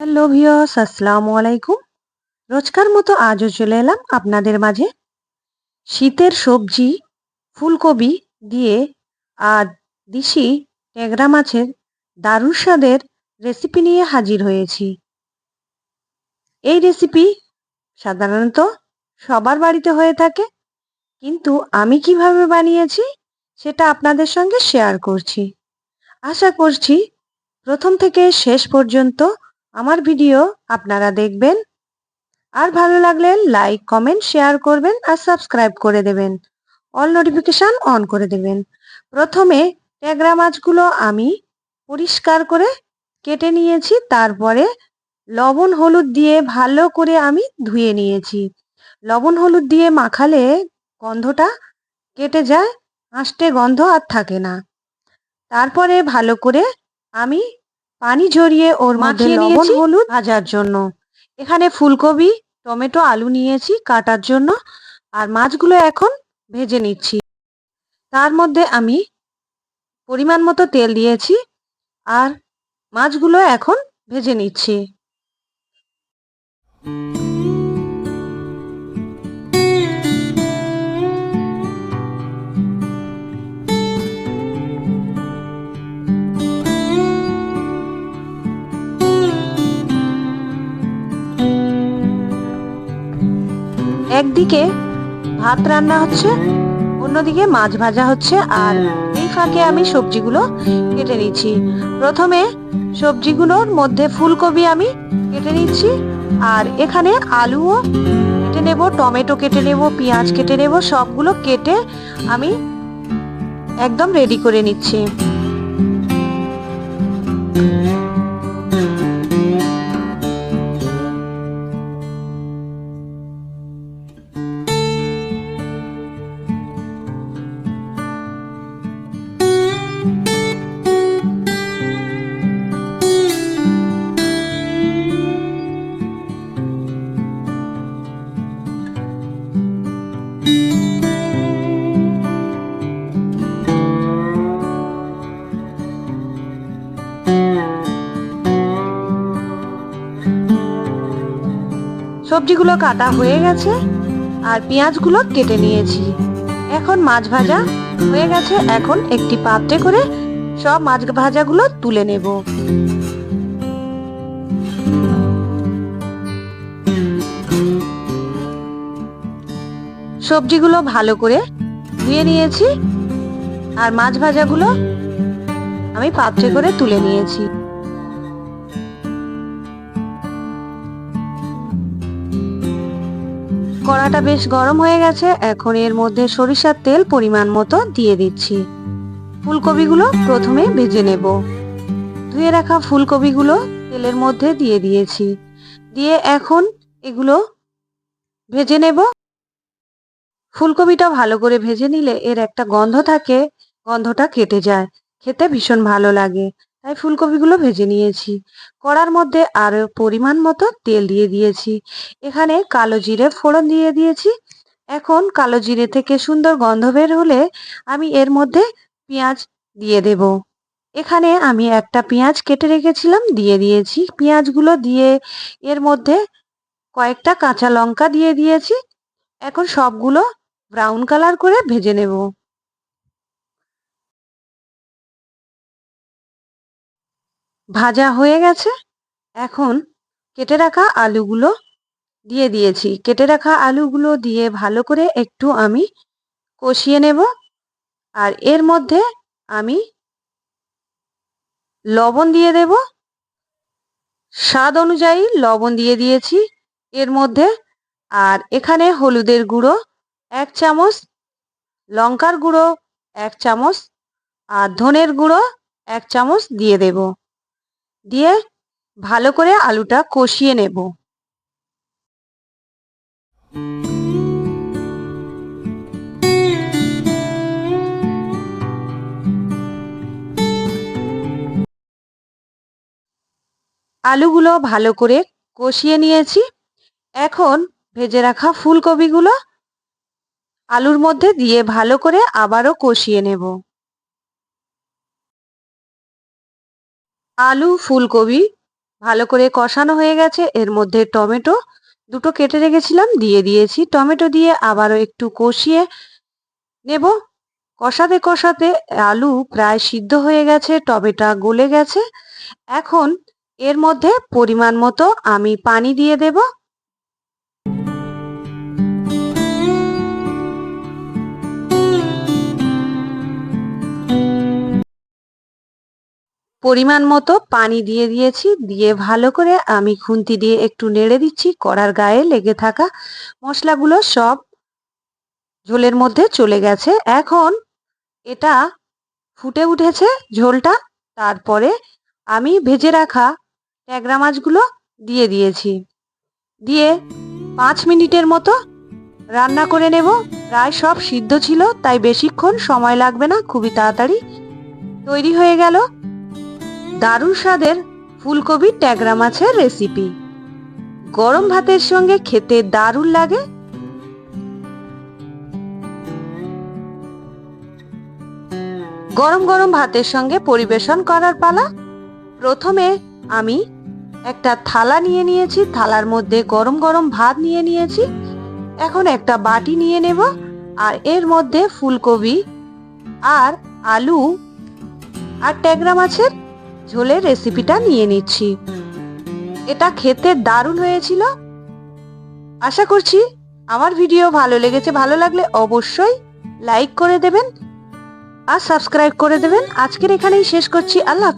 Hello viewers, আসসালামু আলাইকুম। রোজকার মতো আজও চলে এলাম আপনাদের মাঝে। শীতের সবজি, ফুলকপি দিয়ে আর দিশি ট্যাংরা মাছের দারুণ স্বাদের রেসিপি নিয়ে হাজির হয়েছি। এই রেসিপি সাধারণত সবার বাড়িতে হয়ে থাকে, কিন্তু আমি কীভাবে বানিয়েছি সেটা আপনাদের সঙ্গে শেয়ার করছি। আশা করছি প্রথম থেকে শেষ পর্যন্ত আমার ভিডিও আপনারা দেখবেন। আর ভালো লাগলে লাইক, কমেন্ট, শেয়ার করবেন আর সাবস্ক্রাইব করে দেবেন। অল নোটিফিকেশান অন করে দেবেন। প্রথমে ট্যাংরা মাছগুলো আমি পরিষ্কার করে কেটে নিয়েছি, তারপরে লবণ, হলুদ দিয়ে ভালো করে আমি ধুয়ে নিয়েছি। লবণ, হলুদ দিয়ে মাখালে গন্ধটা কেটে যায় আষ্টে গন্ধ আর থাকে না। তারপরে ভালো করে আমি পানি ঝরিয়ে ওর মধ্যে মাখিয়ে লবণ হলুদ। ভাজার জন্য। এখানে ফুলকপি টমেটো আলু নিয়েছি কাটার জন্য। আর মাছগুলো এখন ভেজে নিচ্ছি। তার মধ্যে আমি পরিমাণ মতো তেল দিয়েছি আর মাছগুলো এখন ভেজে নিচ্ছি। একদিকে ভাত রান্না হচ্ছে, অন্যদিকে মাছ ভাজা হচ্ছে, আর এই ফাঁকে আমি সবজিগুলো কেটে নিচ্ছি। প্রথমে সবজিগুলোর মধ্যে ফুলকপি আমি কেটে নিচ্ছি, আর এখানে আলুও কেটে নেব, টমেটো কেটে নেব, পেঁয়াজ কেটে নেব, সবগুলো কেটে আমি একদম রেডি করে নিচ্ছি। সবজিগুলো কাটা হয়ে গেছে আর পেঁয়াজগুলো কেটে নিয়েছি। এখন মাছ ভাজা হয়ে গেছে। এখন একটি পাত্রে করে সব মাছ ভাজাগুলো তুলে নেব। সবজিগুলো ভালো করে ধুয়ে নিয়েছি আর মাছ ভাজাগুলো আমি পাত্রে করে তুলে নিয়েছি। কড়াটা বেশ গরম হয়ে গেছে, এখন এর মধ্যে সরিষার তেল পরিমাণ মতো দিয়ে দিচ্ছি। ফুলকপিগুলো প্রথমে ভেজে নেব। ধুয়ে রাখা ফুলকপিগুলো তেলের মধ্যে দিয়ে দিয়েছি। দিয়ে এখন এগুলো ভেজে নেব। ফুলকপিটা ভালো করে ভেজে নিলে এর একটা গন্ধ থাকে, গন্ধটা কেটে যায়। খেতে ভীষণ ভালো লাগে। তাই ফুলকপিগুলো ভেজে নিয়েছি। কড়ার মধ্যে আরও পরিমাণ মতো তেল দিয়ে দিয়েছি। এখানে কালো জিরে ফোড়ন দিয়ে দিয়েছি। এখন কালো জিরে থেকে সুন্দর গন্ধ বের হলে আমি এর মধ্যে পেঁয়াজ দিয়ে দেব। এখানে আমি একটা পেঁয়াজ কেটে রেখেছিলাম, দিয়ে দিয়েছি। পেঁয়াজগুলো দিয়ে এর মধ্যে কয়েকটা কাঁচা লঙ্কা দিয়ে দিয়েছি। এখন সবগুলো ব্রাউন কালার করে ভেজে নেব। ভাজা হয়ে গেছে। এখন কেটে রাখা আলুগুলো দিয়ে দিয়েছি। কেটে রাখা আলুগুলো দিয়ে ভালো করে একটু আমি কষিয়ে নেব। আর এর মধ্যে আমি লবণ দিয়ে দেব। স্বাদ অনুযায়ী লবণ দিয়ে দিয়েছি এর মধ্যে। আর এখানে হলুদের গুঁড়ো এক চামচ লঙ্কার গুঁড়ো, এক চামচ, আর ধনের গুঁড়ো, এক চামচ দিয়ে দেব। দিয়ে ভালো করে আলুটা কষিয়ে নেব। আলুগুলো ভালো করে কষিয়ে নিয়েছি। এখন ভেজে রাখা ফুলকপিগুলো আলুর মধ্যে দিয়ে ভালো করে আবারও কষিয়ে নেব। আলু, ফুলকপি ভালো করে কষানো হয়ে গেছে। এর মধ্যে টমেটো দুটো কেটে রেখেছিলাম, দিয়ে দিয়েছি। টমেটো দিয়ে আবারও একটু কষিয়ে নেব। কষাতে কষাতে আলু প্রায় সিদ্ধ হয়ে গেছে, টমেটো গলে গেছে। এখন এর মধ্যে পরিমাণ মতো আমি পানি দিয়ে দেব। পরিমাণ মতো পানি দিয়ে দিয়েছি, দিয়ে ভালো করে আমি খুন্তি দিয়ে একটু নেড়ে দিচ্ছি, কড়ার গায়ে লেগে থাকা মশলাগুলো সব ঝোলের মধ্যে চলে গেছে। এখন এটা ফুটে উঠেছে ঝোলটা, তারপরে আমি ভেজে রাখা ট্যাংরা মাছগুলো দিয়ে দিয়েছি। দিয়ে পাঁচ মিনিটের মতো রান্না করে নেব। প্রায় সব সিদ্ধ ছিল, তাই বেশিক্ষণ সময় লাগবে না, খুবই তাড়াতাড়ি তৈরি হয়ে গেল। দারুণ স্বাদের ফুলকপি ট্যাংরা মাছের রেসিপি গরম ভাতের সঙ্গে খেতে দারুণ লাগে। গরম গরম ভাতের সঙ্গে পরিবেশন করার পালা। প্রথমে আমি একটা থালা নিয়ে নিয়েছি, থালার মধ্যে গরম গরম ভাত নিয়ে নিয়েছি। এখন একটা বাটি নিয়ে নেব, আর এর মধ্যে ফুলকপি আর আলু আর ট্যাংরা মাছের ঝোলের রেসিপিটা নিয়ে নিচ্ছি। এটা খেতে দারুণ হয়েছিল। আশা করছি আমার ভিডিও ভালো লেগেছে। ভালো লাগলে অবশ্যই লাইক করে দেবেন আর সাবস্ক্রাইব করে দেবেন। আজকের এখানেই শেষ করছি। আল্লাহ